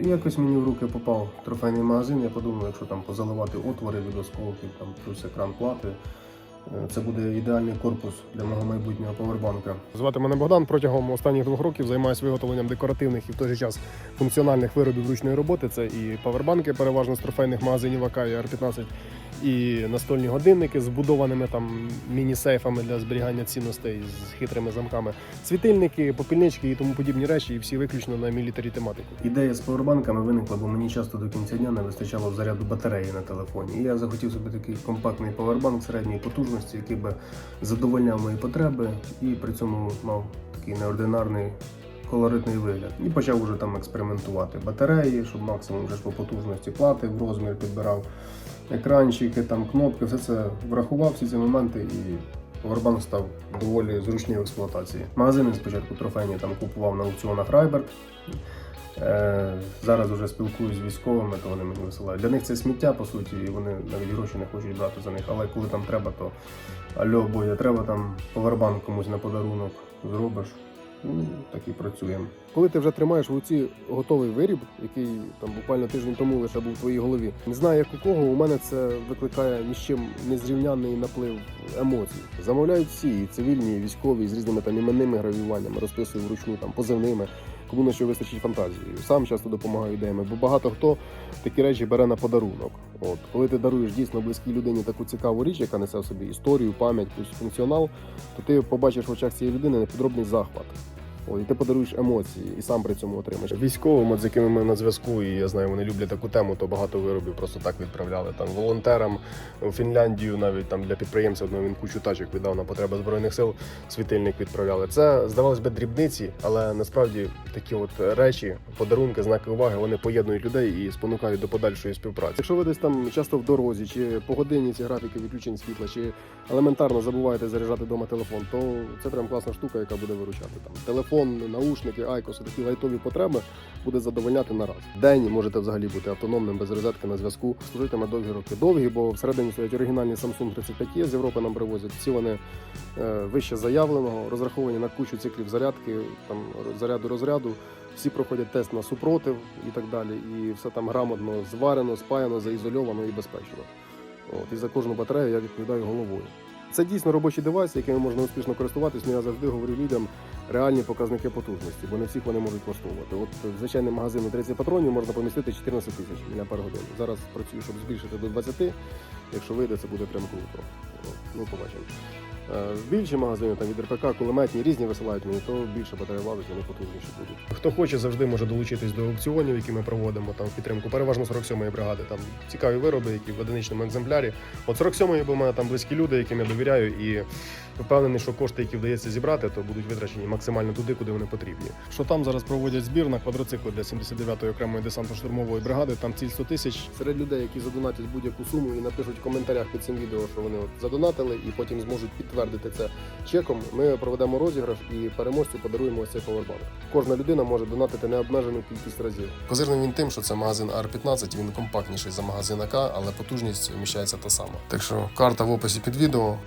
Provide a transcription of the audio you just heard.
Якось мені в руки попав трофейний магазин. Я подумав, якщо там позаливати отвори від осколків, там плюс екран плати, е, це буде ідеальний корпус для мого майбутнього повербанка. Звати мене Богдан. Протягом останніх двох років займаюся виготовленням декоративних і в той же час функціональних виробів ручної роботи. Це і павербанки, переважно з трофейних магазинів АК і R15, і настольні годинники з вбудованими там міні-сейфами для зберігання цінностей з хитрими замками, світильники, попільнички і тому подібні речі, і всі виключно на мілітарі тематику. Ідея з повербанками виникла, бо мені часто до кінця дня не вистачало заряду батареї на телефоні. І я захотів собі такий компактний повербанк середньої потужності, який би задовольняв мої потреби і при цьому мав такий неординарний. Колоритний вигляд і почав уже там експериментувати батареї, щоб максимум вже по потужності плати в розмір підбирав екранчики, там кнопки, все це врахував всі ці моменти і повербанк став доволі зручний в експлуатації. Магазини спочатку трофейні там купував на аукціонах Райберт. Е, зараз вже спілкуюсь з військовими, то вони мені висилають. Для них це сміття, по суті, і вони навіть гроші не хочуть брати за них. Але коли там треба, то альо, боя, треба там повербанк комусь на подарунок зробиш. Ну, так і працюємо. Коли ти вже тримаєш в руці готовий виріб, який там буквально тиждень тому лише був в твоїй голові, не знаю як у кого, у мене це викликає ні з чим незрівнянний наплив емоцій. Замовляють всі, і цивільні, і військові, і з різними там іменними гравіюваннями, розписую вручну там позивними, кому на що вистачить фантазії. Сам часто допомагаю ідеями, бо багато хто такі речі бере на подарунок. От коли ти даруєш дійсно близькій людині таку цікаву річ, яка несе в собі історію, пам'ять, функціонал, то ти побачиш в очах цієї людини неподробний захват. І ти подаруєш емоції, і сам при цьому отримаєш. Військовим, от з якими ми на зв'язку, і я знаю, вони люблять таку тему, то багато виробів просто так відправляли. Там волонтерам у Фінляндію, навіть там для підприємця одного він кучу тачок віддав на потреби збройних сил. Світильник відправляли. Це здавалось би дрібниці, але насправді такі от речі, подарунки, знаки уваги, вони поєднують людей і спонукають до подальшої співпраці. Якщо ви десь там часто в дорозі, чи по годині ці графіки відключень світла, чи елементарно забуваєте заряджати вдома телефон, то це прям класна штука, яка буде виручати там телефон, наушники, айкоси, такі лайтові потреби буде задовольняти на раз. День можете взагалі бути автономним без розетки на зв'язку. Служитиме довгі роки. Довгі, бо всередині стоять оригінальні Samsung 35 з Європи нам привозять. Всі вони е, вище заявленого, розраховані на кучу циклів зарядки, там заряду розряду. Всі проходять тест на супротив і так далі. І все там грамотно зварено, спаяно, заізольовано і безпечно. От, і за кожну батарею я відповідаю головою. Це дійсно робочий девайс, якими можна успішно користуватись. Ну я завжди говорю людям реальні показники потужності, бо не всіх вони можуть влаштовувати. От звичайний магазин на 30 патронів можна помістити 14 тисяч мАч. Зараз працюю, щоб збільшити до 20. Якщо вийде, це буде прям круто. Ну, побачимо. Е, Більші магазини там від РПК, кулеметні, різні висилають мені, то більше батарея влади, вони потужніші будуть. Хто хоче, завжди може долучитись до аукціонів, які ми проводимо там в підтримку, переважно 47-ї бригади. Там цікаві вироби, які в одиничному екземплярі. От 47-ї, бо в мене там близькі люди, яким я довіряю, і впевнений, що кошти, які вдається зібрати, то будуть витрачені максимально туди, куди вони потрібні. Що там зараз проводять збір на квадроцикли для 79-ї окремої десантно-штурмової бригади. Там ціль 100 тисяч. Серед людей, які задонатять будь-яку суму і напишуть в коментарях під цим відео, що вони от задонатили, і потім зможуть підтвердити це чеком. Ми проведемо розіграш і переможцю подаруємо ось цей повербанк. Кожна людина може донатити необмежену кількість разів. Козирним він тим, що це магазин R15, він компактніший за магазин АК, але потужність вміщається та сама. Так що карта в описі під відео.